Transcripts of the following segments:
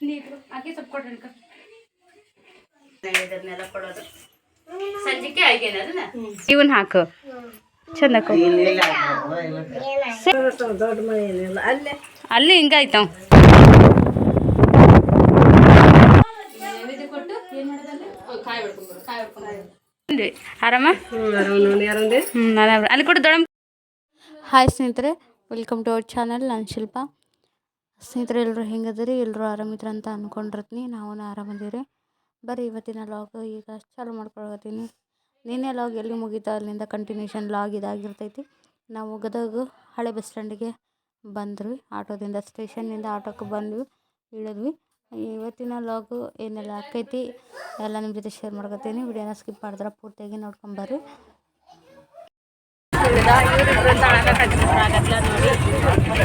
ನೀರು ಹಾಕಿ. ಸ್ವಲ್ಪ ಕೊಡ್ರಿ ಅನ್ಕ ಇದನ್ನೆಲ್ಲ ಕೊಡೋದು ಸಂಜಿಕೆ ಆಗೇನ ಅದನ್ನ ಇವನ್ ಹಾಕು ಚಂದ ಅಲ್ಲಿ. ನಾನ್ ಆರಾಮ. ಅಲ್ಲಿ ಕೊಡು ಹಾಯ್ ಸ್ನೇಹಿತರೆ ವೆಲ್ಕಮ್ ಟು ಅವರ್ ಚಾನಲ್ ನಾನು ಶಿಲ್ಪ. ಸ್ನೇಹಿತರೆ ಎಲ್ಲರೂ ಹೆಂಗದಿರಿ? ಎಲ್ಲರೂ ಆರಾಮಿದ್ರ ಅಂತ ಅನ್ಕೊಂಡಿರ್ತೀನಿ. ನಾವು ಆರಾಮದಿರಿ ಬರೀ ಇವತ್ತಿನ ಲಾಗ್ ಈಗ ಚಾಲು ಮಾಡ್ಕೊಳತ್ತೀನಿ ನಿನ್ನೆ ಲಾಗ್ ಎಲ್ಲಿ ಮುಗೀತಾ ಅಲ್ಲಿಂದ ಕಂಟಿನ್ಯೂಷನ್ ಲಾಗ್ ಇದಾಗಿರ್ತೈತಿ. ನಾವು ಗದಗ ಹಳೆ ಬಸ್ ಸ್ಟ್ಯಾಂಡಿಗೆ ಬಂದ್ವಿ. ಆಟೋದಿಂದ ಸ್ಟೇಷನ್ನಿಂದ ಆಟೋಕ್ಕೆ ಬಂದ್ವಿ. ಇಳಿದ್ವಿ. ಇವತ್ತಿನ ಲಾಗು ಏನೆಲ್ಲ ಆಕೈತಿ ಎಲ್ಲ ನಿಮ್ಮ ಜೊತೆ ಶೇರ್ ಮಾಡ್ಕೊತೀನಿ. ವಿಡಿಯೋನ ಸ್ಕಿಪ್ ಮಾಡಿದ್ರೆ ಪೂರ್ತಿಯಾಗಿ ನೋಡ್ಕೊಂಬರ್ರಿ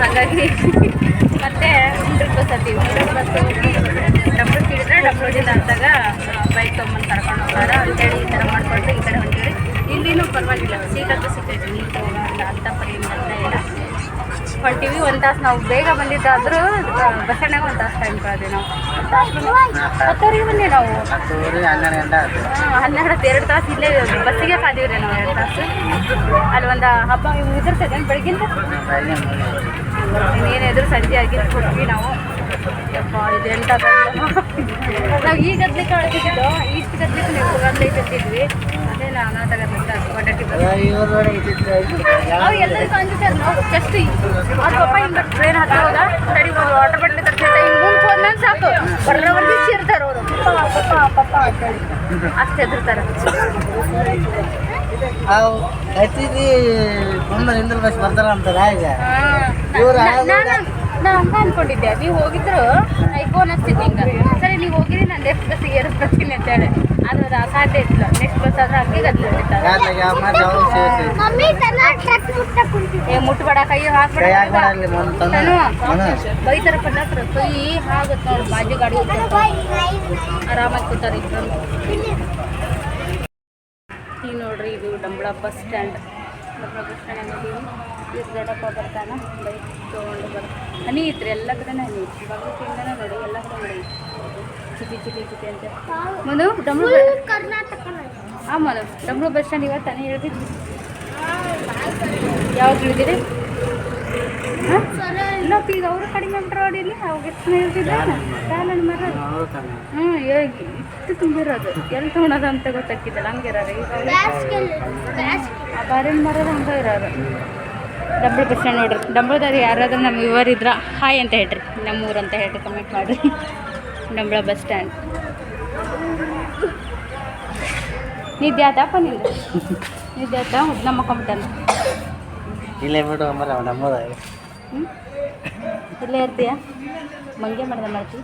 ಹಾಗಾಗಿ ಮತ್ತೆ ಮುಂಡ್ರಿಗೆ ಬಸ್ ಹತ್ತೀವಿ ಮುಂಡ್ರಿಗೆ ಬಸ್ಸು ಡಬ್ಲು ಹಿಡಿದ್ರೆ ಡಬ್ಲೂದಿಂದ ಅಂತಾಗ ಬೈಕ್ ತೊಗೊಂಬಂದು ಕರ್ಕೊಂಡು ಹೋಗಾರ ಅಂತೇಳಿ ಈ ಥರ ಮಾಡ್ಕೊಂಡು ಈ ಕಡೆ ಹೊಂಟೀವಿ ಇಲ್ಲಿನೂ ಪರವಾಗಿಲ್ಲ. ಸೀಟ್ ಅಂತೂ ಸಿಗ್ತೈತಿ ನೀಟ್ ಹೋಗಲ್ಲ ಅಂತ ಪರಿ ಹೊಂಟೀವಿ ಒಂದು ತಾಸು ನಾವು ಬೇಗ ಬಂದಿದ್ದಾದರೂ ಬಸ್ ಸ್ಟ್ಯಾಂಡಾಗ ಒಂದು ತಾಸು ಟೈಮ್ ಕಳೆದ್ವಿ ನಾವು. ಹತ್ತುವರೆಗೆ ಬಂದೆ ನಾವು. ಹನ್ನೆರಡು ಗಂಟೆ ಆಯ್ತು. ಹಾಂ ಹನ್ನೆರಡು ಎರಡು ತಾಸು ಇಲ್ಲೇ ಬಸ್ಸಿಗೆ ಕಾದೀವಿ ರೀ ನಾವು ಎರಡು ತಾಸು. ಅಲ್ಲಿ ಒಂದು ಹಬ್ಬ ಬೆಳಗಿಂದ? ಏನು ಎದುರು ಸಂಜೆ ಆಗಿದ್ದು ಕೊಟ್ವಿ ನಾವು. ಇದು ಎಂಟ ನಾವು ಈ ಗದ್ಲಿಕ್ಕೆ ಹೊಡೆದಿದ್ದು ಇಷ್ಟು ಗದ್ಲಿಕ್ಕೆ ನೀವು ಗದ್ಲಿಕ್ಕೆ ಇಟ್ಟಿದ್ವಿ ನಾನು ಜಸ್ಟ್ ಅವ್ರ ಪಪ್ಪ ಟ್ರೈನ್ ಹತ್ರ ಅಷ್ಟು ಬಸ್ ಬರ್ತಾರ ಅಂತಾರ ಈಗ ಇವ್ರು ನಾ ಹಂಗ ಅನ್ಕೊಂಡಿದ್ದೆ. ನೀವು ಹೋಗಿದ್ರು? ಐಫೋನ್ ಅನ್ಸ್ತಿತ್ತು ಹಿಂಗ ಸರಿ ನೀವು ಹೋಗಿರಿ ನಾನು ನೆಕ್ಸ್ಟ್ ಬಸ್ಸಿಗೆ ಏರಿಸ್ಕೊತೀನಿ ಅಂತ ಹೇಳಿ. ಆದ್ರೆ ಅದು ಅಸಾಧ್ಯ ಇತ್ತು. ನೆಕ್ಸ್ಟ್ ಬಸ್ ಆದ್ರೆ ಹಂಗೆ ಗದ್ಲು ಯಾರ್ಲಾಗ ಮತ್ತೆ ಅವ್ರು ಸೇರಿಸಿ. ಏ ಮುಟ್ಬೇಡ ಕೈ ಹಾಕ್ಬೇಡ ಬೈತಾರ ಕಂಡಕ್ಟರ್ ಕೈ ಹಾಗುತ್ತೆ ನೋಡಿ ಬಾಜು ಗಾಡಿ ಆರಾಮಾಗಿ ಕೂತಾರ ಈಗ ನೋಡ್ರಿ ಇದು Dambal bus stand. Dambal bus stand ಇದು ದೊಡ್ಡಪ್ಪ ಬರ್ತಾನ ಬೈಕ್ ತೊಗೊಂಡು ಬರ್ ಹನಿ ಐತ್ರಿ ಎಲ್ಲ ಕಡೆನೇ ಹನಿ ಐತಿ ಬಾಗಲಕೋಟೆಯಿಂದನೇ ನೋಡಿ ಎಲ್ಲ ಕಡೆ ಮಳೆ ಚಿಟಿ ಚಿಟಿ ಚಿಟಿ ಅಂತ ಮನು ಡಂಬಳ ಹಾಂ ಮನು ಡಮ್ರು ಬಸ್ ಸ್ಟ್ಯಾಂಡ್ ಇವತ್ತು ಹನಿ ಹೇಳ್ತಿದ್ವಿ ಯಾವಾಗ ಇಳಿದಿರಿ ಈಗ ಅವರು ಕಡಿಮೆ ಇಲ್ಲಿ ಅವಾಗ ಎಷ್ಟು ಹೇಳ್ತಿದ್ದ ಕಾಲಲ್ಲಿ ಮರ. ಹ್ಞೂ ಇಷ್ಟು ತುಂಬಿರೋದು ಎಲ್ಲಿ ತೊಗೊಳೋದು ಅಂತ ಗೊತ್ತಾಗ್ತಿದ್ದಲ್ಲ ಹಂಗಿರೋರು ಈಗ ಆ ಬಾರಿನ ಮರದ ಹಂಗೆ ಇರೋರು ಡಂಬಳ ಬಸ್ ಸ್ಟ್ಯಾಂಡ್ ನೋಡ್ರಿ. ಡಂಬಳದಾಗ ಯಾರಾದ್ರೂ ನಮ್ಮ ವಿವರ್ ಇದ್ರ ಹಾಯ್ ಅಂತ ಹೇಳ್ರಿ. ನಮ್ಮ ಊರು ಅಂತ ಹೇಳ್ರಿ ಕಮೆಂಟ್ ಮಾಡಿರಿ. ಡಂಬಳ ಬಸ್ ಸ್ಟ್ಯಾಂಡ್ ನಿದ್ದೆ ಆತಪ್ಪ ನಿಂದು? ನಿದ್ದೆ ಆತ? ನಮ್ಮ ಮಕ್ಕೊಂಬಿಟ್ಟಾನ ಇಲ್ಲೇ ಬಿಡು ಮರ ನಮ್ಮದ ಹ್ಞೂ ಇಲ್ಲೇ ಇರ್ತೀಯ? ಮಂಗೆ ಮಾಡ್ದ ಮಾಡ್ತಿ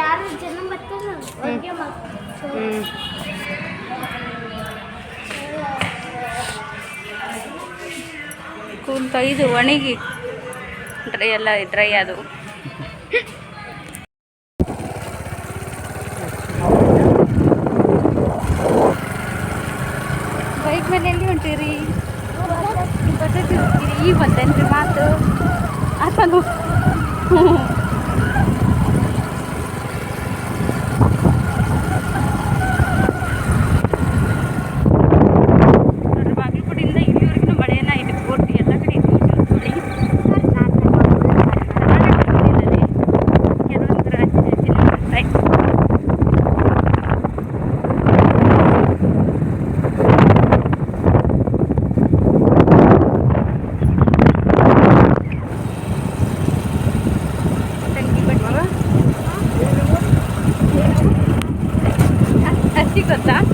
ಯಾರು ಜನ ಬರ್ತಾರೆ ಹ್ಞೂ ಕುಂತ ಇದು ಒಣಗಿ ಡ್ರೈ ಎಲ್ಲ ಡ್ರೈ ಅದು. करता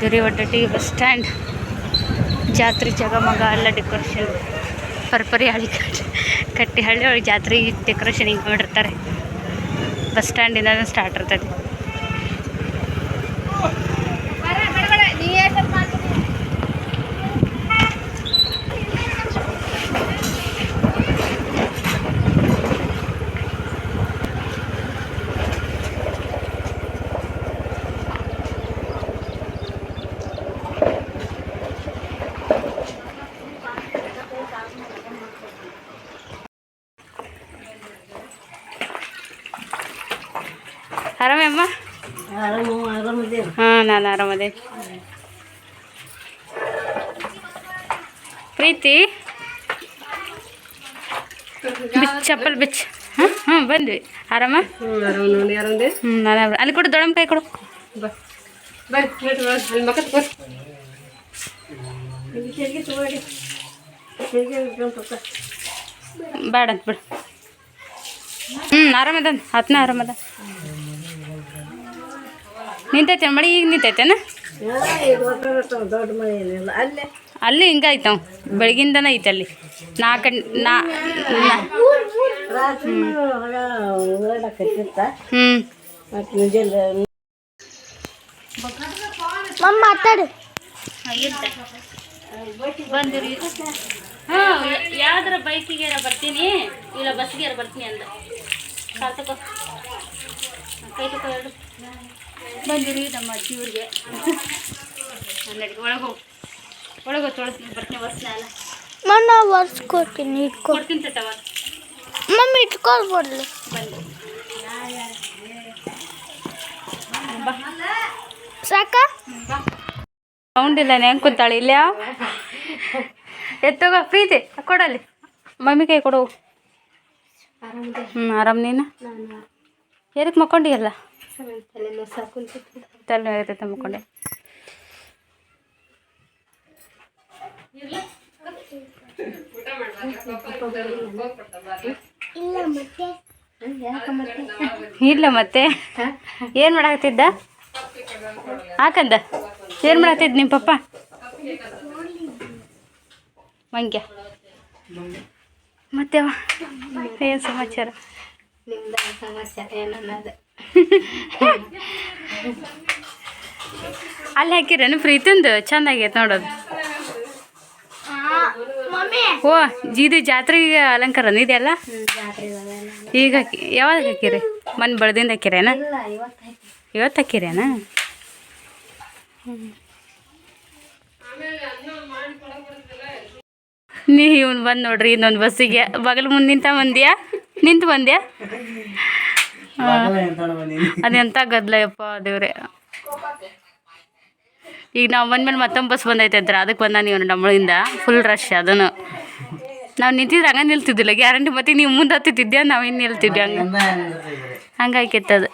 ಬಂದಿರಿ ಒಡ್ಡಟ್ಟಿ ಬಸ್ ಸ್ಟ್ಯಾಂಡ್. ಜಾತ್ರೆ ಜಗಮಗ ಎಲ್ಲ ಡೆಕೋರೇಷನ್ ಪರ್ಪರಿ ಹಳ್ಳಿ ಕಟ್ಟಿ ಹಳ್ಳಿ ಒಳಗೆ ಜಾತ್ರೆ ಡೆಕೋರೇಷನ್ ಹಿಂಗೆ ಮಾಡಿರ್ತಾರೆ. ಬಸ್ ಸ್ಟ್ಯಾಂಡಿಂದ ಸ್ಟಾರ್ಟ್ ಇರ್ತೈತಿ ಆರಾಮಮ್ಮ ಆರಾಮ ಆರಾಮದೇನು ಹಾಂ ನಾನು ಆರಾಮದೆ ಪ್ರೀತಿ ಬಿಚ್ ಚಪ್ಪಲ್ ಬಿಚ್ ಹಾಂ ಹಾಂ ಬಂದ್ವಿ ಆರಾಮ ಹ್ಞೂ ಆರಾಮ ನೋಡಿ ಆರಾಮದೇ ಹ್ಞೂ ನಾನು ಆರಾಮ ಅಲ್ಲಿ ಕೊಡು ದೊಡ್ಡಮ್ಮ ಕೈ ಕೊಡು ಬಾ ಬರ್ರಿ ನಡ್ರಿ ಬಾ ಅಲ್ಲಿ ಮಕ್ಕತ್ ಬರ್ರಿ ಇಲ್ಲಿ ಚೆಲ್ಗೆ ತಗೊಳ್ಳಿ ಚೆಲ್ಗೆ ಇಟ್ಕೊಂಡ್ ಪಕ್ಕ. ಬೇಡ ಅಂತ ಬಿಡು ಹ್ಞೂ ಆರಾಮದ ಹತ್ನ ಆರಾಮದ ನಿಂತೈತೆ ಮಳೆ ಈಗ ನಿಂತೈತೆನ? ಅಲ್ಲಿ ಹಿಂಗಾಯ್ತು. ಬೆಳಗಿಂದನೇ ಐತೆ ಅಲ್ಲಿ. ನಾಲ್ಕು ನಾ ಹ್ಞೂ ಮತ್ತು ಮುಂಜಾನೆ ಮಮ್ಮ ಮಾತಾಡು ಬಂದಿರಿ. ಹಾಂ ಯಾವ್ದಾರ ಬೈಕಿಗೆ ಬರ್ತೀನಿ? ಇಲ್ಲ ಬಸ್ಗೆ ಬರ್ತೀನಿ ಅಂದ. ಕೈ ತಗೋ ಎರಡು. ಬಂದಿರಿ ನಮ್ಮ ಅಜ್ಜಿ ಊರಿಗೆ. ನಡಿ ಒಳಗೆ ಹೋಗು. ಒಳಗೆ ತೊಳಸ್ತೀನಿ ಬರ್ತೀನಿ ಬಸ್ನ ಅಲ್ಲ ಮಮ್ಮ ಒರ್ಸ್ಕೊಡ್ತೀನಿ ಇಟ್ಕೊ. ಕೊಡ್ತೀನಿ ತವ ಮಮ್ಮಿ ಇಟ್ಕೊಳ್ಬೋಡ್ಲಿ ಬಂದು. ಸಾಕ? ಸೌಂಡ್ ಇಲ್ಲ ಹೆಂಗೆ ಕೂತಾಳೆ ಇಲ್ಲ ಎತ್ತೋಗ ಪ್ರೀತಿ ಕೊಡಲ್ಲಿ ಮಮ್ಮಿ ಕೈ ಕೊಡು. ಹ್ಞೂ ಆರಾಮ್ ನೀನು? ಎದಕ್ಕೆ ಮಕ್ಕೊಂಡಿಯಲ್ಲ? ತಲೆ ಇಲ್ಲ ಮತ್ತೆ? ಏನು ಮಾಡಾಕತ್ತಿದ್ದ? ಹಾಕಂದ? ಏನು ಮಾಡಾಕತ್ತಿದ್ದ ನಿಮ್ಮ ಪಪ್ಪ? ಮಂಗ್ಯ. ಮತ್ತೆ ಏನು ಸಮಾಚಾರ? ನಿಮ್ದು ಸಮಾಚಾರ ಏನನ್ನೋದು? ಅಲ್ಲಿ ಹಾಕಿರೇನು? ಪ್ರೀತಿಂದು? ಚೆಂದಾಗೈತೆ ನೋಡೋದು. ಓ ಇದು ಜಾತ್ರೆಗೆ ಅಲಂಕಾರ ಇದೆಯಲ್ಲ? ಈಗ ಹಾಕಿ, ಯಾವಾಗ ಹಾಕಿರಿ? ಮನ್ ಬೆಳೆದಿಂದ ಹಾಕಿರೇನ? ಇವತ್ತು ಹಾಕಿರೇನ? ನೀ ಇವ್ನು ಬಂದು ನೋಡ್ರಿ, ಇನ್ನೊಂದು ಬಸ್ಸಿಗೆ. ಬಗಲ್ ಮುಂದೆ ನಿಂತ ಬಂದ್ಯಾ? ನಿಂತು ಬಂದ್ಯಾ? ಅದೆಂತ ಗದ್ಲಯಪ್ಪ ದೇವ್ರೆ. ಈಗ ನಾವು ಬಂದ್ಮೇಲೆ ಮತ್ತೊಂದು ಬಸ್ ಬಂದೈತೆ ಅಂತಾರೆ. ಅದಕ್ಕೆ ಬಂದ ನೀವು ನಮ್ಮಳಿಂದ ಫುಲ್ ರಶ್ ಅದನ್ನು. ನಾವು ನಿಂತಿದ್ರೆ ಹಂಗೆ ನಿಲ್ತಿದ್ದಿಲ್ಲ. ಗ್ಯಾರಂಟಿ ಮತ್ತೆ ನೀವು ಮುಂದೆ ಹತ್ತಿದ್ದೆ ನಾವು ಇನ್ನು ನಿಲ್ತಿದ್ವಿ ಹಂಗೆ. ಹಂಗಾಯ್ಕೆತ್ತದು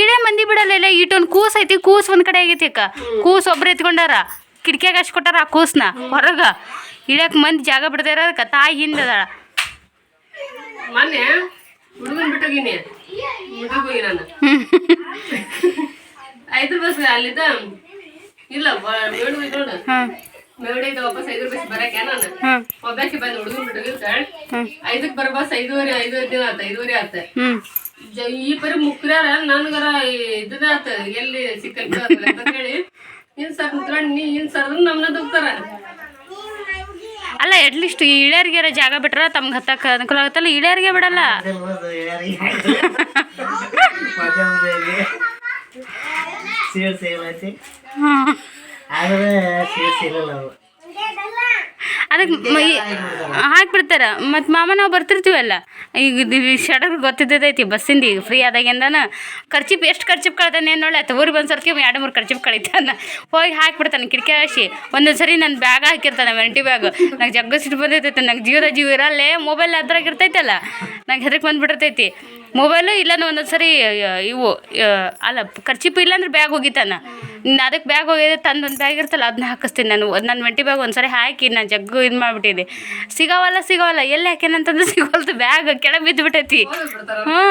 ಇಡೇ ಮಂದಿ ಬಿಡಲ್ಲ ಇಲ್ಲ ಈಟೊಂದು ಕೂಸ್ ಐತಿ ಕೂಸ್ ಒಂದು ಕಡೆ ಆಗೈತಿ ಅಕ್ಕ. ಕೂಸ್ ಒಬ್ರು ಎತ್ಕೊಂಡಾರ. ಕಿಟಕಿಯಾಗ ಅಷ್ಟು ಕೊಟ್ಟಾರ ಆ ಕೂಸ್ನ ಹೊರಗೆ. ಇಡಕ್ಕೆ ಮಂದಿ ಜಾಗ ಬಿಡದೇ ಇರೋದಕ್ಕೆ. ತಾಯಿ ಹಿಂದೆ ಅದಾಳ. ಮೊನ್ನೆ ಹುಡುಗನ್ ಬಿಟ್ಟೋಗಿನಿ. ನಾನು ಐದು ಬಸ್ ಅಲ್ಲಿದ್ದ ಇಲ್ಲ ಮೇಡ ನೋಡು. ಮೇಡಿಂದ ವಾಪಸ್ ಐದು ಬಸ್ ಬರಕ್ಕೆ ನಾನು ಒಬ್ಬಾಕಿ ಬಂದು ಹುಡುಗನ್ ಬಿಟ್ಟೋಗಿರ್ತಾಳೆ ಐದಕ್ಕೆ ಬರೋ ಬಸ್ ಐದುವರೆ ಐದುವರೆ ದಿನ ಆತ ಐದುವರೆ ಆತ. ಈ ಪರಿ ಮುಕ್ರ್ಯಾರ ನನ್ಗರ ಇದದ ಆತ ಎಲ್ಲಿ ಸಿಕ್ಕಿ ಅಂತ ಹೇಳಿ ಇನ್ ಸರ್ ಮುಕ್ರಣ್ಣ ನೀ ಇನ್ ಸರ್ ನಮ್ನ ದುಗ್ತಾರ ಅಲ್ಲ ಅಟ್ಲೀಸ್ಟ್ ಲೀಸ್ಟ್ ಇಳ್ಯಾರಿಗಾರ ಜಾಗ ಬಿಟ್ರ ತಮ್ಗೆ ಹತ್ತಕ್ಕೆ ಅನುಕೂಲ ಆಗುತ್ತಲ್ಲ? ಇಳ್ಯಾರಿಗೆ ಬಿಡಲ್ಲ? ಆದ್ರೆ ಅದಕ್ಕೆ ಹಾಕ್ಬಿಡ್ತಾರ. ಮತ್ತು ಮಾಮ ನಾವು ಬರ್ತಿರ್ತೀವಲ್ಲ. ಈಗ ಶಡರ್ ಗೊತ್ತಿದ್ದೈತಿ ಬಸ್ಸಿಂದ ಈಗ ಫ್ರೀ ಆದಾಗಿಂದನ. ಖರ್ಚಿಪ್ ಎಷ್ಟು ಖರ್ಚಿಪ್ ಕಳ್ತಾನೆ ಏನು ಆತ ಊರಿಗೆ ಬಂದು ಸರ್ತಿ ಎರಡು ಮೂರು ಖರ್ಚಿಪ್ ಕಳಿತಾನ. ಹೋಗಿ ಹಾಕ್ಬಿಡ್ತಾನೆ ಕಿಟಕಿ ಹಾಸಿ ಒಂದೊಂದು ಸರಿ ನನ್ನ ಬ್ಯಾಗ್ ಹಾಕಿರ್ತಾನೆ ವೆಂಟಿ ಬ್ಯಾಗ್ ನಂಗೆ ಜಗ್ಗ ಸಿಟ್ಟು ಬಂದೈತೈತೆ ನಂಗೆ ಜೀವದ ಜೀವ ಇರಲ್ಲೇ ಮೊಬೈಲ್ ಅದ್ರಾಗ ಇರ್ತೈತಲ್ಲ. ನಂಗೆ ಹೆದ್ರಿಕ್ ಬಂದ್ಬಿಟ್ಟಿರ್ತೈತಿ ಮೊಬೈಲು ಇಲ್ಲನ ಒಂದೊಂದು ಸರಿ ಇವು ಅಲ್ಲ ಖರ್ಚಿಪ್ ಇಲ್ಲಾಂದ್ರೆ ಬ್ಯಾಗ್ ಹೋಗಿತಾನ ಅದಕ್ಕೆ ಬ್ಯಾಗ್ ಹೋಗಿದೆ ತಂದು ಒಂದು ಬ್ಯಾಗ್ ಇರ್ತಲ್ಲ ಅದನ್ನ ಹಾಕಿಸ್ತೀನಿ ನಾನು ನನ್ನ ಮೆಂಟಿ ಬ್ಯಾಗ್ ಒಂದು ಸರಿ ಹಾಕಿ ನಾನು ಜಗ್ಗು ಇದು ಮಾಡಿಬಿಟ್ಟಿದ್ದೆ ಸಿಗವಲ್ಲ ಸಿಗೋವಲ್ಲ ಎಲ್ಲಿ ಹಾಕ್ಯಾನಂತಂದ್ರೆ ಸಿಗೋಲ್ತು ಬ್ಯಾಗ್ ಕೆಳಗೆ ಬಿದ್ದುಬಿಟ್ಟೈತಿ ಹ್ಞೂ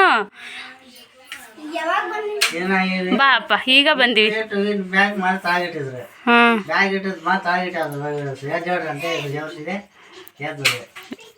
ಏನಾಗಿದೆ ಬಾ ಅಪ್ಪ ಈಗ ಬಂದಿವಿ ಬ್ಯಾಗ್ ಬ್ಯಾಗ್ ಮಾತು ಆಗಿಟ್ಟು ಅದು ಅಂತ ಗಂಟೆ ಇದು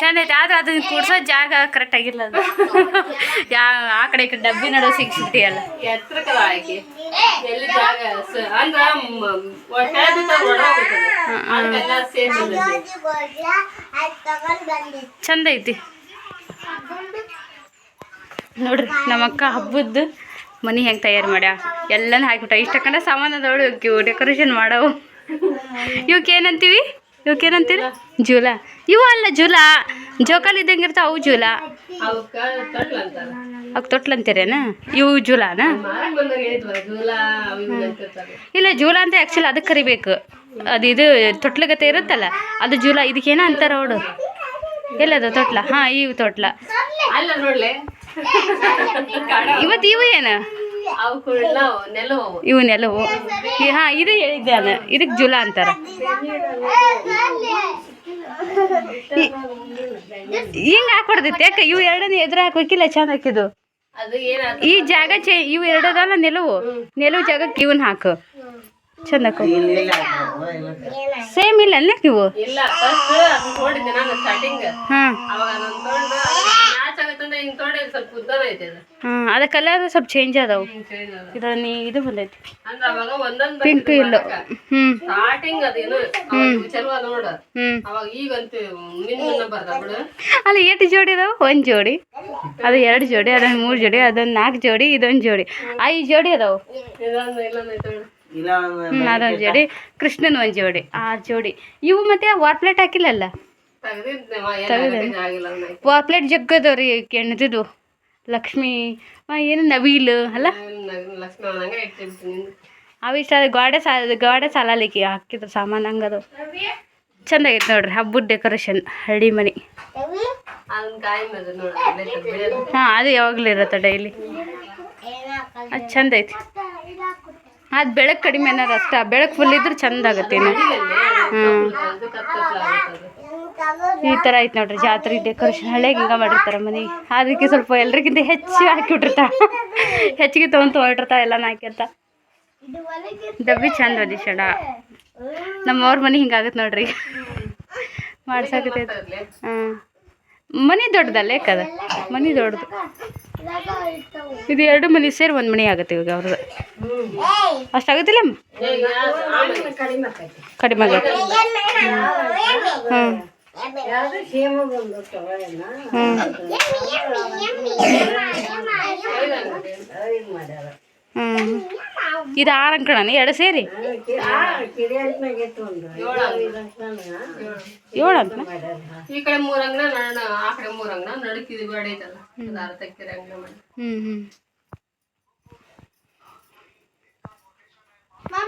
ಚಂದ ಐತೆ ಆದ್ರೆ ಅದನ್ನ ಕೂಡ್ಸೋ ಜಾಗ ಕರೆಕ್ಟ್ ಆಗಿಲ್ಲ ಅದು ಯಾ ಆ ಕಡೆ ಈ ಕಡೆ ಡಬ್ಬಿ ನಡೋ ಸಿಕ್ಸಿಟಿ ಅಲ್ಲ ಚಂದ ಐತಿ. ನೋಡ್ರಿ ನಮ್ಮ ಅಕ್ಕ ಹಬ್ಬದ್ದು ಮನಿ ಹೆಂಗೆ ತಯಾರು ಮಾಡ್ಯ? ಎಲ್ಲನೂ ಹಾಕ್ಬಿಟ್ಟ. ಇಷ್ಟಕ್ಕಂಡ ಸಾಮಾನು ಅದಾವಳು ಇವು ಡೆಕೋರೇಷನ್ ಮಾಡವು. ಇವಕ್ಕೆ ಏನಂತೀವಿ? ಇವಕ್ಕೆ ಏನಂತೀರಿ ಜೂಲ. ಇವು ಅಲ್ಲ ಜೂಲ. ಜೋಕಾಲಿ ಇದ್ದಂಗೆ ಇರ್ತಾವ ಅವು ಜೂಲ. ಅವ್ಕೆ ತೊಟ್ಲಂತೀರೇನ ಇವು ಜೂಲಾನ? ಅವು ಇಲ್ಲ ಜೂಲ ಅಂತ ಆ್ಯಕ್ಚುಲಿ ಅದಕ್ಕೆ ಕರಿಬೇಕು. ಅದು ಇದು ತೊಟ್ಲಗತೆ ಇರುತ್ತಲ್ಲ ಅದು ಜೂಲ ಇದಕ್ಕೇನ ಅಂತಾರ ಅವಳು. ಎಲ್ಲದು ತೊಟ್ಲ? ಹಾಂ ಇವು ತೊಟ್ಲ. ಇವತ್ತು ಇವು ಏನು? ಇವು ನೆಲವು. ಹಾಂ ಇದು ಹೇಳಿದ್ದೆ ನಾನು ಇದಕ್ಕೆ ಜುಲಾ ಅಂತಾರ. ಹಿಂಗೆ ಹಾಕೊಡ್ದೈತೆ ಯಾಕೆ ಇವು ಎರಡನೇ ಎದುರು ಹಾಕೋಕಿಲ್ಲ ಚಂದ ಹಾಕಿದ್ದು ಈ ಜಾಗ ಚೇ ಇವು ಎರಡದಲ್ಲ ನೆಲವು. ನೆಲವು ಜಾಗಕ್ಕೆ ಇವನ್ ಹಾಕು. ಚಂದ. ಸೇಮ್ ಇಲ್ಲ ಅಲ್ಲ ಇವು ಹಾಂ. ಆಗತ್ತಂದ್ರೆ ಹಿಂಗ್ ಸ್ವಲ್ಪ ಉದ್ದನ ಐತೆ ಅದು ಹಾಂ ಅದ ಕಲರ್ ಸ್ವಲ್ಪ ಚೇಂಜ್ ಅದಾವು ಹಿಂಗ್ change ನೀ ಇದು ಬಂದೈತಿ ಅಂದ್ರೆ ಅವಾಗ ಒಂದೊಂದ್ ಪಿಂಕ್ ಇಲ್ಲ ಹ್ಞೂ ಸ್ಟಾರ್ಟಿಂಗ್ ಅದೇನು ಅವಾಗ ಚಲೋ ಅದ ನೋಡ. ಹ್ಞೂ ಅವಾಗ ಈಗಂತೂ ಮಿನ್ ಮಿನ್ನ ಬರ್ದ ಬಿಡು. ಅಲ್ಲ ಎಷ್ಟು ಜೋಡಿ ಇದಾವೆ ಒಂದು ಜೋಡಿ. ಅದು ಎರಡು ಜೋಡಿ ಅದೊಂದು ಮೂರು ಜೋಡಿ ಅದೊಂದು ನಾಲ್ಕು ಜೋಡಿ ಇದೊಂದು ಜೋಡಿ. ಐದು ಜೋಡಿ ಅದಾವು. ಇದೊಂದು ಇಲ್ಲೊಂದು ಐತೆ ನೋಡು. ಇಲ್ಲ ಅದೊಂದು ಜೋಡಿ. ಕೃಷ್ಣನ ಒಂದು ಜೋಡಿ ಆರು ಜೋಡಿ. ಇವು ಮತ್ತೆ ವಾರ್ ಪ್ಲೇಟ್ ಹಾಕಿಲ್ಲಲ್ಲ? ತೆಗ್ದಿದ್ದೆ ಮ- ಎಲ್ಲ ಹಾಕಕ್ಕೆ ಆಗಿಲ್ಲ ಅವ್ನ. ವಾರ್ ಪ್ಲೇಟ್ ಜಗ್ಗದವ್ರಿ ಕೆಣದಿದ್ದು ಲಕ್ಷ್ಮಿ ಏನು ನವೀಲ್ ಅಲ್ಲ? ಅವು ಇಷ್ಟ ಗೋಡೆ ಸಾಲ ಗೋಡೆ ಸಾಲಲಿಕ್ಕೆ ಹಾಕಿದ್ರು ಸಾಮಾನು ಹಂಗದು. ಚಂದಾಗೈತೆ ನೋಡ್ರಿ ಹಬ್ಬದ ಡೆಕೋರೇಷನ್ ಹಳ್ಳಿ ಮನೆ. ಹಾಂ ಅದು ಯಾವಾಗಲೂ ಇರುತ್ತೆ ಡೈಲಿ. ಅದು ಚಂದ ಐತಿ ಅದು ಬೆಳಕು ಕಡಿಮೆ ಅನ್ನೋದು ಅಷ್ಟ ಬೆಳಕು ಫುಲ್ ಇದ್ರೆ ಚಂದ ಆಗತ್ತೆ ಹ್ಞೂ ಈ ಥರ ಐತೆ ನೋಡ್ರಿ, ಜಾತ್ರೆ ಡೆಕೋರೇಷನ್ ಹಳೆ ಹಿಂಗೆ ಮಾಡಿರ್ತಾರೆ ಮನೆ. ಅದಕ್ಕೆ ಸ್ವಲ್ಪ ಎಲ್ರಿಗಿಂತ ಹೆಚ್ಚು ಹಾಕಿಬಿಟ್ಟಿರ್ತಾಳೆ ಹೆಚ್ಚಿಗೆ ತೊಗೊಂಡು ತೊಗೊಂಡಿರ್ತಾಳೆ ಎಲ್ಲ ಹಾಕಿರ್ತಾ ಡಬ್ಬಿ ಚಂದ ಶಡ ನಮ್ಮವ್ರ ಮನೆ ಹಿಂಗಾಗತ್ತೆ ನೋಡ್ರಿ. ಮಾಡ್ಸಾಕತ್ತೈತಿ. ಹಾಂ. ಮನೆ ದೊಡ್ಡದಲ್ಲ ಯಾಕದ ಮನೆ ದೊಡ್ಡದು. ಇದು ಎರಡು ಮನೆ ಸೇರಿ ಒಂದು ಮನೆ ಆಗುತ್ತೆ ಇವಾಗ ಅವ್ರದ್ದು ಅಷ್ಟಾಗತ್ತಿಲ್ಲ ಕಡಿಮೆ ಆಗತ್ತೆ. ಹ್ಮ್. ಇದು ಆರು ಅಂಕಣ ಎರಡು ಸೇರಿ? ಏಳು ಅಂತ ಈ ಕಡೆ ಮೂರ್ ಆ ಕಡೆ ಮೂರ್ ಬೇಡ ಐತಲ್ಲ ಮಾಡಿ. ಹ್ಞೂ ಹ್ಞೂ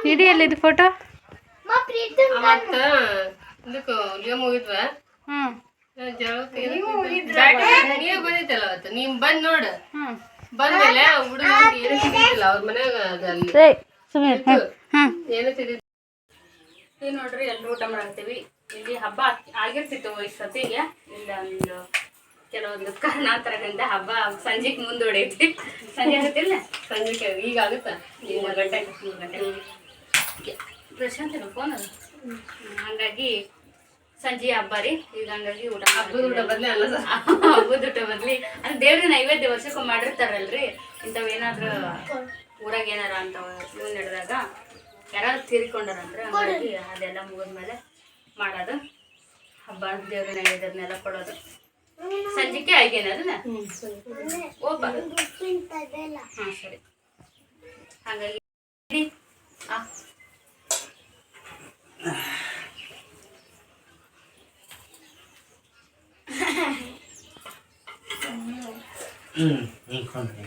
ಇದು ಫೋಟೋ ಮತ್ತ ಇದಕ್ಕ ಲಿಯೋ ಮುಗಿದ್ವ? ಹ್ಞೂ ನೀವು ಬಂದಿತ್ತಲ್ಲ ಅವತ್ತು. ನೀವ್ ಬಂದ್ ನೋಡ. ಬಂದ್ಮೇಲೆ ಹುಡುಗ ಏನು ಸಿಗಿಲ್ಲ ಅವ್ರ ಮನ್ಯಾಗ ಏನು ನೋಡ್ರಿ ಎಲ್ಲರೂ ಊಟ ಮಾಡ್ತೀವಿ. ಇಲ್ಲಿ ಹಬ್ಬ ಆಗಿರ್ತಿತ್ತು ಈ ಸತಿಗೆ. ಇಲ್ಲ ಒಂದು ಕೆಲವೊಂದು ಕಾರಣಾಂತರಗಳಿಂದ ಹಬ್ಬ ಸಂಜೆಗೆ ಮುಂದೂಡೈತಿ. ಸಂಜೆ ಆಗುತ್ತಿಲ್ಲ? ಸಂಜೆಗೆ ಈಗ ಆಗುತ್ತಾ? ಮೂರು ಗಂಟೆ ಮೂರು ಗಂಟೆ ಪ್ರಶಾಂತ್ ಫೋನ್ ಅದು. ಹ್ಮ್, ಹಂಗಾಗಿ ಸಂಜೆ ಹಬ್ಬ ರೀ. ಈಗ ಹಂಗಾಗಿ ಊಟ ಹಬ್ಬದ ಊಟ ಬದ್ಲಿ ಅಲ್ಲ ಹಬ್ಬದ ಊಟ ಬದ್ಲಿ ಅಂದ್ರೆ ದೇವ್ರಿಗೆ ನೈವೇದ್ಯ ವರ್ಷಕ್ಕೊಮ್ಮೆ ಮಾಡಿರ್ತಾರಲ್ರಿ. ಇಂಥವು ಏನಾದ್ರು ಊರಾಗ ಏನಾರ ಅಂತ ಇವ್ ನಡೆದಾಗ ಯಾರು ತೀರಿಕೊಂಡಾರಂದ್ರೆ ಹಂಗಾಗಿ ಅದೆಲ್ಲ ಮುಗಿದ್ಮೇಲೆ ಮಾಡೋದು. ಹಬ್ಬ ದೇವ್ರ ನೈವೇದ್ಯದನ್ನೆಲ್ಲ ಕೊಡೋದು. ಸಂಜೆಗೆ ಆಗೇನ ಅದನ್ನ? ಓಪ ಹಾಂ ಸರಿ. ಹಾಗಾಗಿ ಇಡಿ. ಆ. ಹ್ಞೂ ಹಿಂಗೆ ಕೊಂಡ್ರಿ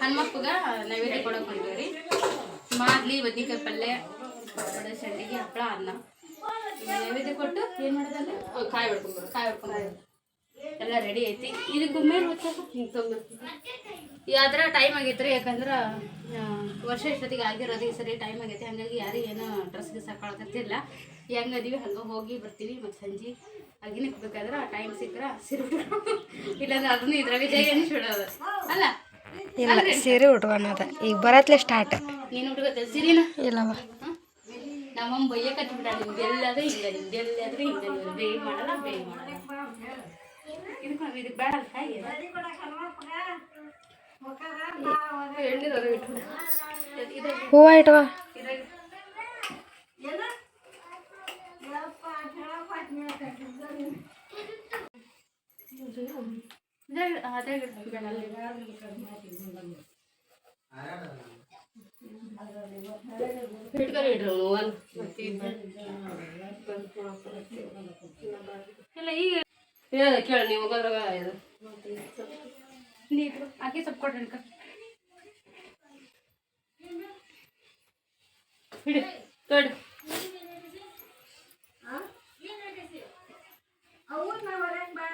ಹನುಮಪ್ಪಗ ನೈವೇದ್ಯ ಕೊಡಕ್ ಹೊಂಟೀವ್ರಿ ಮಾದ್ಲಿ ಬದ್ನಿಕಾಯಿ ಪಲ್ಯ ಸಂಡಿಗೆ ಹಪ್ಪಳ ಅನ್ನ. ನೈವೇದ್ಯ ಕೊಟ್ಟು ಏನ್ ಮಾಡೋದಲ್ಲ? ಅಹ್, ಕಾಯಿ ಹೊಡ್ಕೊಂಡ್ಬರು ಕಾಯಿ ಹೊಡ್ಕೊಂಡು ಎಲ್ಲ ರೆಡಿ ಐತಿ. ಇದಕ್ಕೆ ಮೇಲೆ ಹೊಚ್ಚಕ ಹಿಂಗೆ ತೊಗೊಂಬರ್ತೀವಿ ಅದ್ರ ಟೈಮ್ ಆಗೈತ್ರಿ ಯಾಕಂದ್ರೆ ವರ್ಷ ಇಷ್ಟೊತ್ತಿಗೆ ಆಗಿರೋದು ಈ ಸರಿ ಟೈಮ್ ಆಗೈತಿ. ಹಂಗಾಗಿ ಯಾರು ಏನೋ ಡ್ರೆಸ್ ಗಿಸ್ ಹಾಕೊಳಕತ್ತಿಲ್ಲ ಹೆಂಗದೀವಿ ಹಂಗ ಹೋಗಿ ಬರ್ತೀವಿ. ಮತ್ತು ಸಂಜೆ ಅಗಿನಕ್ಕೆ ಬೇಕಾದ್ರೆ ಆ ಟೈಮ್ ಸಿಕ್ಕರೆ ಸೀರೆ ಉಟ್ಕೊಂಡು ಇಲ್ಲಾಂದ್ರೆ ಅದನ್ನು ಇದ್ರಾಗ ಜೈ ಅನಿಸ್ಬಿಡೋದು ಅಲ್ಲ? ಇಲ್ಲ ಸೀರೆ ಉಟ್ಕೊಳದ ಈಗ ಬರತ್ಲೆ ಸ್ಟಾರ್ಟ್ ನೀನು ಉಟ್ಕೋತ ಸೀರೆನ ಇಲ್ಲವ ನಮ್ಮಮ್ಮ ಬಯ್ಯ ಕಟ್ಬಿಡ ನಿಮ್ದೆಲ್ಲಾದ್ರೆ ಹಿಂಗ ನಿಮ್ದೆಲ್ಲಾದ್ರೆ ಹಿಂಗ ನೀವು ಬೇಯ್ ಮಾಡಲ್ಲ ಬೇಯ್ ಮಾಡಲ್ಲ. ಇದಕ್ಕೆ ಇದಕ್ಕೆ ಬೇಡ ಹೂವ ಇಟ್ವ ಇದ್ರಾಗ ಇದ್ರಾಗ ಅದ್ರಾಗ ಇಡು, ಬೇಡ ಅಲ್ಲಿ. ಹಿಡ್ಕೊಂಡು ಇಡ್ರಿ ಅವ್ನು ಒಂದು ಇಲ್ಲ ಈಗ ಹೇಳ ಕೇಳಿ ನೀವು ಹೋಗೋದ್ರಾಗ ಇದು ನೀರು ಹಾಕಿ ಸ್ವಲ್ಪ ಕೊಡ್ರಿ ಅನ್ಕ ಹಿಡಿ ತೊಡಿ ಚಲೋ ದಾರಿ ಅಕ್ಕ. ಹ್ಞೂ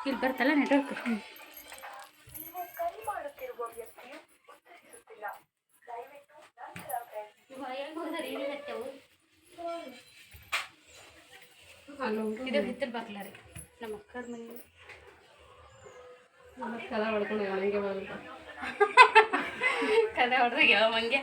ಇಲ್ಲಿ ಬರ್ತಲ್ಲ ನೆಟ್ವರ್ಕ್ ಇದು ಹಿತ್ತಲ್ ಬಾಕ್ಲ ರೀ. ನಮ್ಮ ಅಕ್ಕರ ಮನೆ. ಕದ ಹೊಡ್ಕೊಂಡು ಹಂಗೆ ಬಂದ ಕದ ಹೊಡೆದಾಗ ಯಾವ ಮಂಗೆ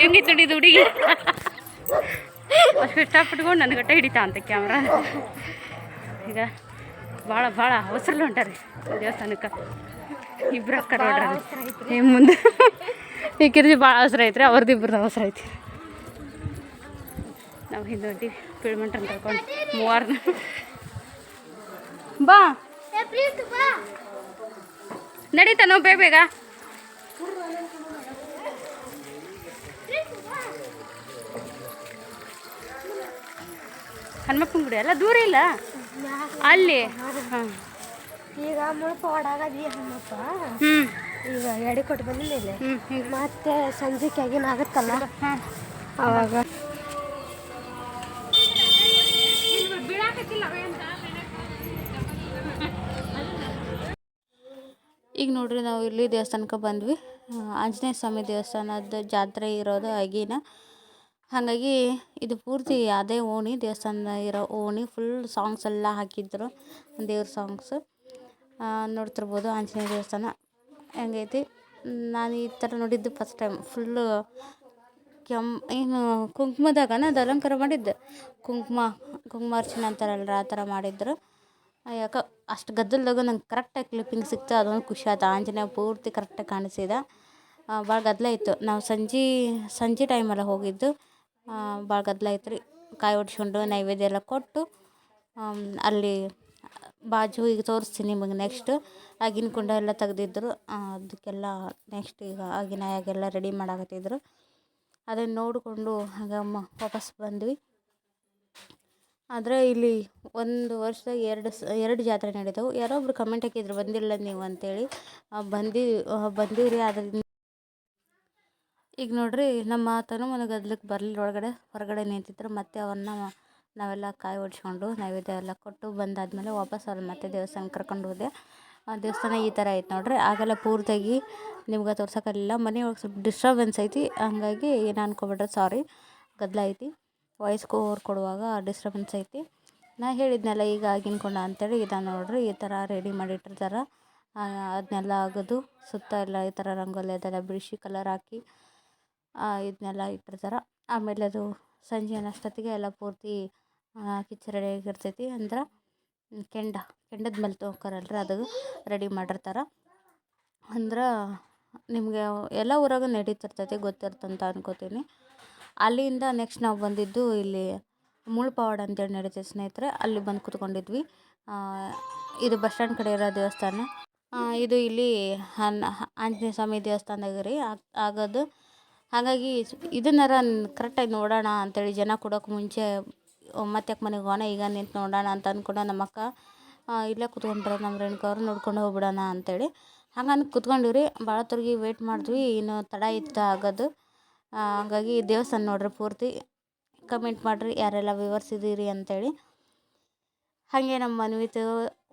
ಹೆಂಗಿತ್ತು ನೋಡಿ ಇದು ಹುಡುಗಿ ಅಷ್ಟು ಇಷ್ಟಪಟ್ಕೊಂಡು ನನ್ನ ಗಟ್ಟ ಹಿಡಿತಾ ಅಂತ ಕ್ಯಾಮ್ರಾ. ಈಗ ಭಾಳ ಭಾಳ ಅವಸರಲ್ಲಿ ಹೊಂಟಾರಿ ದೇವಸ್ಥಾನಕ್ಕೆ. ಇಬ್ರು ಅಕ್ಕ ನೋಡ್ರಿ ಏನು ಮುಂದೆ. ಈ ಕಿರ್ಜಿ ಭಾಳ ಅವಸರ ಐತ್ರಿ ಅವ್ರದ್ದು ಇಬ್ರದ್ದು ಅವಸರ ಐತಿ ನಾವು ಹಿಂದೆ ಹೊಂಟಿವಿ ಪಿಳ್ಮಂಟ್ರನ್ನ ಕರ್ಕೊಂಡು ಮೂವಾರ್ನ. ಬಾ. ನಡೀತಾನೋ ಬೇಗ ಬೇಗ. ಹನುಮಪ್ಪನ ಗುಡಿ ಅಲ್ಲ? ದೂರ ಇಲ್ಲ? ಅಲ್ಲಿ? ಹಾಂ. ಈಗ ಮುಳುಪ ಓಡಾಗದಿ ಹನುಮಪ್ಪ. ಈಗ ಎಡಿ ಕೊಟ್ಟು ಬಂದಿಲ್ಲ ಮತ್ತೆ ಸಂಜೆ ಆಗಿನ ಆಗುತ್ತಲ್ಲ? ಅವಾಗ. ಈಗ ನೋಡ್ರಿ ನಾವು ಇಲ್ಲಿ ದೇವಸ್ಥಾನಕ್ಕೆ ಬಂದ್ವಿ. ಆಂಜನೇಯ ಸ್ವಾಮಿ ದೇವಸ್ಥಾನದ ಜಾತ್ರೆ ಇರೋದು ಆಗಿನ. ಹಾಗಾಗಿ ಇದು ಪೂರ್ತಿ ಅದೇ ಓಣಿ ದೇವಸ್ಥಾನ ಇರೋ ಓಣಿ ಫುಲ್ ಸಾಂಗ್ಸ್ ಎಲ್ಲ ಹಾಕಿದ್ರು, ದೇವ್ರ ಸಾಂಗ್ಸ್ ನೋಡ್ತಿರ್ಬೋದು ಆಂಜನೇಯ ದೇವಸ್ಥಾನ. ಹೆಂಗೈತಿ? ನಾನು ಈ ಥರ ನೋಡಿದ್ದು ಫಸ್ಟ್ ಟೈಮ್ ಫುಲ್ಲು ಕೆಮ್, ಏನು ಕುಂಕುಮದಾಗನ ಅದು ಅಲಂಕಾರ ಮಾಡಿದ್ದು. ಕುಂಕುಮ ಕುಂಕುಮ ಅರ್ಚನೆ ಅಂತಾರಲ್ಲ ಆ ಥರ ಮಾಡಿದ್ರು. ಯಾಕೆ ಅಷ್ಟು ಗದ್ದಲದಾಗ ನಂಗೆ ಕರೆಕ್ಟಾಗಿ ಕ್ಲಿಪ್ಪಿಂಗ್ ಸಿಕ್ತು. ಅದೊಂದು ಖುಷಿ ಆಯ್ತು. ಆಂಜನೇಯ ಪೂರ್ತಿ ಕರೆಕ್ಟಾಗಿ ಕಾಣಿಸಿದ. ಭಾಳ ಗದ್ದಲ ಇತ್ತು. ನಾವು ಸಂಜೆ ಸಂಜೆ ಟೈಮಲ್ಲಿ ಹೋಗಿದ್ದು. ಭಾಳ ಗದ್ದಲ ಆಯ್ತು ರೀ ಕಾಯಿ ಒಡ್ಸ್ಕೊಂಡು ನೈವೇದ್ಯ ಎಲ್ಲ ಕೊಟ್ಟು ಅಲ್ಲಿ ಬಾಜು ಈಗ ತೋರಿಸ್ತೀನಿ ನಿಮಗೆ ನೆಕ್ಸ್ಟ್ ಆಗಿನ ಕುಂಡ ಎಲ್ಲ ತೆಗ್ದಿದ್ರು ಅದಕ್ಕೆಲ್ಲ ನೆಕ್ಸ್ಟ್ ಈಗ ಆಗಿನ ಆಗೆಲ್ಲ ರೆಡಿ ಮಾಡಾಕತ್ತಿದ್ರು. ಅದನ್ನು ನೋಡಿಕೊಂಡು ಹಾಗೆ ಮ ವಾಪಸ್ ಬಂದ್ವಿ. ಆದರೆ ಇಲ್ಲಿ ಒಂದು ವರ್ಷದಾಗ ಎರಡು ಸ, ಎರಡು ಜಾತ್ರೆ ನಡೀತಾವೆ. ಯಾರೋ ಒಬ್ರು ಕಮೆಂಟ್ ಹಾಕಿದ್ರು, ಬಂದಿಲ್ಲ ನೀವು ಅಂತೇಳಿ. ಬಂದಿ ಬಂದೀವಿ ಅದ್ರಿಂದ ಈಗ ನೋಡ್ರಿ ನಮ್ಮ ತನು ಮನೆ ಗದ್ಲಕ್ಕೆ ಬರಲಿಲ್ಲ, ಒಳಗಡೆ ಹೊರಗಡೆ ನಿಂತಿದ್ರು. ಮತ್ತೆ ಅವನ್ನ ನಾವೆಲ್ಲ ಕಾಯಿ ಹೊಡ್ಸ್ಕೊಂಡು ನೈವೇದ್ಯ ಎಲ್ಲ ಕೊಟ್ಟು ಬಂದಾದ್ಮೇಲೆ ವಾಪಸ್ ಅವ್ರನ್ನ ಮತ್ತೆ ದೇವಸ್ಥಾನಕ್ಕೆ ಕರ್ಕೊಂಡು ಹೋದೆ. ಆ ದೇವಸ್ಥಾನ ಈ ಥರ ಐತೆ ನೋಡ್ರಿ. ಆಗೆಲ್ಲ ಪೂರ್ತಿಯಾಗಿ ನಿಮ್ಗೆ ತೋರ್ಸೋಕ್ಕಾಗಲಿಲ್ಲ. ಮನೆ ಒಳಗೆ ಸ್ವಲ್ಪ ಡಿಸ್ಟರ್ಬೆನ್ಸ್ ಐತಿ. ಹಂಗಾಗಿ ಏನು ಅನ್ಕೊಬಿಡ್ರಿ ಸಾರಿ ಗದ್ದಲ ಐತಿ. ವಾಯ್ಸ್ ಓವರ್ ಕೊಡುವಾಗ ಡಿಸ್ಟರ್ಬೆನ್ಸ್ ಐತಿ. ನಾ ಹೇಳಿದ್ನಲ್ಲ, ಈಗ ಆಗಿನ ಕೊಂಡ ಅಂತೇಳಿ ಇದ ನೋಡ್ರಿ. ಈ ಥರ ರೆಡಿ ಮಾಡಿಟ್ಟಿರ್ತಾರೆ ಅದನ್ನೆಲ್ಲ ಅಗದು. ಸುತ್ತ ಎಲ್ಲ ಈ ಥರ ರಂಗೋಲಿ ಅದೆಲ್ಲ ಬಿಡಿಸಿ ಕಲರ್ ಹಾಕಿ ಇದನ್ನೆಲ್ಲ ಇಟ್ಟಿರ್ತಾರೆ. ಆಮೇಲೆ ಅದು ಸಂಜೆ ಅನ್ನೋಷ್ಟೊತ್ತಿಗೆ ಎಲ್ಲ ಪೂರ್ತಿ ಕಿಚ್ಚ ರೆಡಿಯಾಗಿರ್ತೈತಿ ಅಂದ್ರೆ ಕೆಂಡ, ಕೆಂಡದ ಮೇಲೆ ತೊಗೊತಾರಲ್ರಿ ಅದು ರೆಡಿ ಮಾಡಿರ್ತಾರೆ. ಅಂದ್ರೆ ನಿಮಗೆ ಎಲ್ಲ ಊರಾಗ ನಡೀತಿರ್ತೈತಿ, ಗೊತ್ತಿರ್ತಂತ ಅನ್ಕೋತೀನಿ. ಅಲ್ಲಿಂದ ನೆಕ್ಸ್ಟ್ ನಾವು ಬಂದಿದ್ದು ಇಲ್ಲಿ ಮುಳ್ಪಾವಾಡ ಅಂತೇಳಿ ನಡೀತೈತೆ ಸ್ನೇಹಿತರೆ, ಅಲ್ಲಿ ಬಂದು ಕೂತ್ಕೊಂಡಿದ್ವಿ. ಇದು ಬಸ್ ಸ್ಟ್ಯಾಂಡ್ ಕಡೆ ಇರೋ ದೇವಸ್ಥಾನ. ಇದು ಇಲ್ಲಿ ಆಂಜನೇಯ ಸ್ವಾಮಿ ದೇವಸ್ಥಾನದಾಗ ರೀ. ಆಗ್- ಆಗೋದು ಹಾಗಾಗಿ ಇದನ್ನಾರ ಕರೆಕ್ಟಾಗಿ ನೋಡೋಣ ಅಂತೇಳಿ ಜನ ಕೊಡೋಕೆ ಮುಂಚೆ ಮತ್ತೆ ಯಾಕೆ ಮನೆಗೆ ಹೋಗೋಣ, ಈಗ ನಿಂತು ನೋಡೋಣ ಅಂತ ಅಂದ್ಕೊಂಡು ನಮ್ಮ ಅಕ್ಕ ಇಲ್ಲೇ ಕುತ್ಕೊಂಡ್ರೆ ನಮ್ಮ ರೇಣುಕ ಅವ್ರು ನೋಡ್ಕೊಂಡು ಹೋಗ್ಬಿಡೋಣ ಅಂತೇಳಿ. ಹಂಗಂದು ಕುತ್ಕೊಂಡಿವ್ರಿ ಭಾಳ ಹೊತ್ತಿಗೆ ವೇಟ್ ಮಾಡಿದ್ವಿ, ಇನ್ನು ತಡ ಇತ್ತು ಆಗೋದು. ಹಾಗಾಗಿ ದೇವಸ್ಥಾನ ನೋಡ್ರಿ ಪೂರ್ತಿ ಕಮೆಂಟ್ ಮಾಡಿರಿ, ಯಾರೆಲ್ಲ ವ್ಯೂವರ್ಸ್ ಇದ್ದೀರಿ ಅಂತೇಳಿ. ಹಾಗೆ ನಮ್ಮ ಮನ್ವಿತು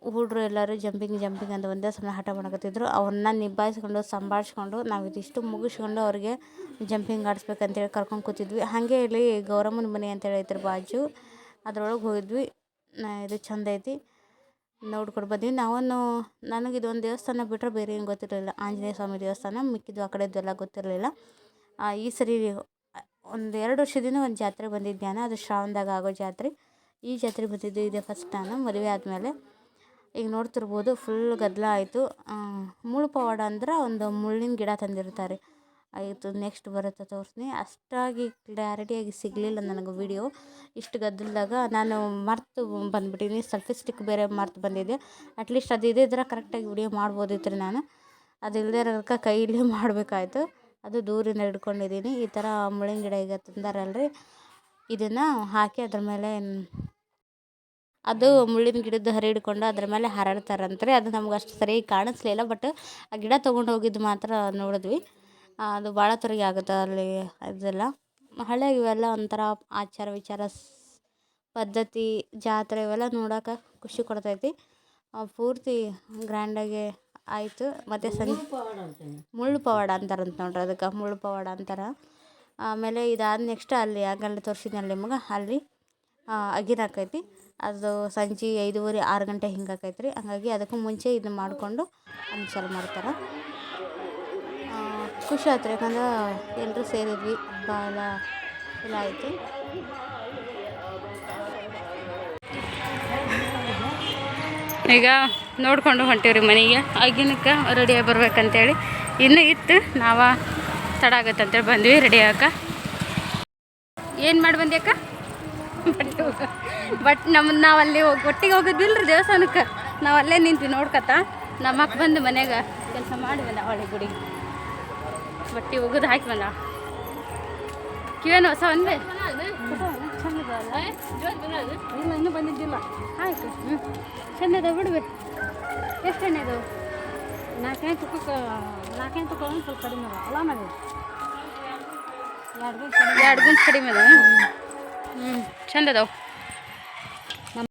ಹುಡ್ರು ಎಲ್ಲರೂ ಜಂಪಿಂಗ್ ಜಂಪಿಂಗ್ ಅಂತ ಒಂದೇ ಸಲ ಹಠ ಮಾಡಕತ್ತಿದ್ರು ಅವ್ರನ್ನ ನಿಭಾಯಿಸ್ಕೊಂಡು, ಸಂಭಾಳಿಸ್ಕೊಂಡು ನಾವು ಇದಿಷ್ಟು ಮುಗಿಸ್ಕೊಂಡು ಅವ್ರಿಗೆ ಜಂಪಿಂಗ್ ಆಡಿಸ್ಬೇಕಂತೇಳಿ ಕರ್ಕೊಂಡು ಕೂತಿದ್ವಿ. ಹಾಗೆ ಇಲ್ಲಿ ಗೌರಮ್ಮನ ಮನೆ ಅಂತೇಳಿ ಐತ್ರ ಬಾಜು. ಅದ್ರೊಳಗೆ ಹೋಗಿದ್ವಿ. ಇದು ಚಂದ ಐತಿ. ನೋಡ್ಕೊಂಡು ಬಂದ್ವಿ. ನಾವನ್ನು ನನಗೆ ಇದೊಂದು ದೇವಸ್ಥಾನ ಬಿಟ್ಟರೆ ಬೇರೆ ಏನು ಗೊತ್ತಿರಲಿಲ್ಲ. ಆಂಜನೇಯ ಸ್ವಾಮಿ ದೇವಸ್ಥಾನ, ಮಿಕ್ಕಿದ್ದು ಆ ಕಡೆದ್ದೆಲ್ಲ ಗೊತ್ತಿರಲಿಲ್ಲ. ಈ ಸರಿ ಒಂದು ಎರಡು ವರ್ಷದಿಂದ ಒಂದು ಜಾತ್ರೆ ಬಂದಿದ್ದೆ ಅದು ಶ್ರಾವಣದಾಗ ಆಗೋ ಜಾತ್ರೆ. ಈ ಜಾತ್ರೆ ಬಂದಿದ್ದು ಇದೆ ಫಸ್ಟ್ ನಾನು. ಮದುವೆ ಆದಮೇಲೆ ಈಗ ನೋಡ್ತಿರ್ಬೋದು ಫುಲ್ ಗದ್ದಲ ಆಯಿತು. ಮುಳ್ಳು ಪವಾಡ ಅಂದ್ರೆ ಒಂದು ಮುಳ್ಳಿನ ಗಿಡ ತಂದಿರ್ತಾರೆ. ಆಯಿತು ನೆಕ್ಸ್ಟ್ ಬರುತ್ತೆ ತೋರಿಸ್ತೀನಿ ಅಷ್ಟಾಗಿ ಕ್ಲಾರಿಟಿಯಾಗಿ ಸಿಗಲಿಲ್ಲ ನನಗೆ ವಿಡಿಯೋ ಇಷ್ಟು ಗದ್ದಲದಾಗ ನಾನು ಮರ್ತು ಬಂದುಬಿಟ್ಟಿದ್ದೀನಿ ಸೆಲ್ಫಿ ಸ್ಟಿಕ್ ಬೇರೆ ಮರ್ತು ಬಂದಿದ್ದೆ ಅಟ್ಲೀಸ್ಟ್ ಅದು ಇದ್ದಿದ್ರೆ ಕರೆಕ್ಟಾಗಿ ವಿಡಿಯೋ ಮಾಡ್ಬೋದಿತ್ತು ರೀ ನಾನು. ಅದು ಇಲ್ಲದೇ ಇರೋದಕ್ಕೆ ಕೈಯಲ್ಲಿ ಮಾಡಬೇಕಾಯ್ತು. ಅದು ದೂರಿಂದ ಹಿಡ್ಕೊಂಡಿದ್ದೀನಿ ಈ ಥರ ಮುಳ್ಳಿನ ಗಿಡ ಈಗ ತಂದಾರಲ್ರಿ. ಇದನ್ನು ಹಾಕಿ ಅದ್ರ ಮೇಲೆ ಅದು ಮುಳ್ಳಿನ ಗಿಡದ ಹರಿ ಹಿಡ್ಕೊಂಡು ಅದ್ರ ಮೇಲೆ ಹಾರಾಡ್ತಾರಂತ್ರಿ. ಅದು ನಮ್ಗೆ ಅಷ್ಟು ಸರಿಯಾಗಿ ಕಾಣಿಸ್ಲಿಲ್ಲ ಬಟ್ ಆ ಗಿಡ ತೊಗೊಂಡು ಹೋಗಿದ್ದು ಮಾತ್ರ ನೋಡಿದ್ವಿ. ಅದು ಭಾಳ ತೊರಿಗೆ ಆಗುತ್ತೆ ಅಲ್ಲಿ ಇದೆಲ್ಲ. ಹಳೆ ಇವೆಲ್ಲ ಒಂಥರ ಆಚಾರ ವಿಚಾರ ಪದ್ಧತಿ ಜಾತ್ರೆ ಇವೆಲ್ಲ ನೋಡೋಕೆ ಖುಷಿ ಕೊಡ್ತೈತಿ. ಪೂರ್ತಿ ಗ್ರ್ಯಾಂಡಾಗಿ ಆಯಿತು. ಮತ್ತು ಸಂಜೆ ಮುಳ್ಳು ಪವಾಡ ಅಂತಾರಂತ ನೋಡ್ರಿ ಅದಕ್ಕೆ ಮುಳ್ಳು ಪವಾಡ ಅಂತಾರೆ. ಆಮೇಲೆ ಇದಾದ ನೆಕ್ಸ್ಟ್ ಅಲ್ಲಿ ಆಗಲ್ಲಿ ತೋರಿಸಿದ್ನಲ್ಲಿ ನಿಮ್ಗೆ ಅಲ್ಲಿ ಅಗಿನ ಆಕೈತಿ ಅದು ಸಂಜೆ ಐದುವರೆ, ಆರು ಗಂಟೆ ಹಿಂಗೆ ಆಕೈತೆ ರೀ ಹಂಗಾಗಿ ಅದಕ್ಕೂ ಮುಂಚೆ ಇದನ್ನ ಮಾಡಿಕೊಂಡು ಅದನ್ನ ಚಾಲು ಮಾಡ್ತಾರೆ ಖುಷಿ ಆಯ್ತು ಯಾಕಂದ್ರೆ ಎಲ್ಲರೂ ಸೇರಿದ್ವಿ ಭಾಳ ಎಲ್ಲ ಆಯಿತು. ಈಗ ನೋಡ್ಕೊಂಡು ಹೊಂಟೀವ್ರಿ ಮನೆಗೆ. ಆಗಿನಕ್ಕೆ ರೆಡಿಯಾಗಿ ಬರ್ಬೇಕಂತೇಳಿ. ಇನ್ನೂ ಇತ್ತು, ನಾವ ತಡ ಆಗತ್ತಂತೇಳಿ ಬಂದ್ವಿ ರೆಡಿ ಆಗಕ್ಕೆ ಏನು ಮಾಡಿ ಬಂದೆ ಅಕ್ಕ? ಬಟ್ ಬಟ್ ನಮ್ಮ ನಾವು ಅಲ್ಲಿ ಹೋಗಿ ಒಟ್ಟಿಗೆ ಹೋಗೋದಿಲ್ರಿ ದೇವಸ್ಥಾನಕ್ಕೆ. ನಾವು ಅಲ್ಲೇ ನಿಂತು ನೋಡ್ಕತ್ತ ನಮ್ಮ ಅಕ್ಕ ಬಂದು ಮನೆಯಾಗ ಕೆಲಸ ಮಾಡಿ ಬಂದ ಅವಳಿ ಗುಡಿಗೆ. ಬಟ್ಟೆ ಒಗದು ಹಾಕಿ ಬಂದ. ಕಿವೇನು ಹೊಸ ಒಂದೇ ಇನ್ನೂ ಬಂದಿದ್ದಿಲ್ಲ. ಆಯಿತು. ಹ್ಞೂ ಚೆನ್ನದ ಬಿಡ್ಬೇಕು ಎಷ್ಟು ಅದಾವೆ ನಾಲ್ಕನೇ ತುಕ್ಕಕ್ಕೆ ನಾಲ್ಕನೇ ತುಕ್ಕ ಸ್ವಲ್ಪ ಕಡಿಮೆ ಅಲ್ಲ ಮಾಡಿ ಎರಡು ಗುಂಜ್ ಕಡಿಮೆ ಅದ ಹ್ಞೂ ಚಂದ ಅದಾವೆ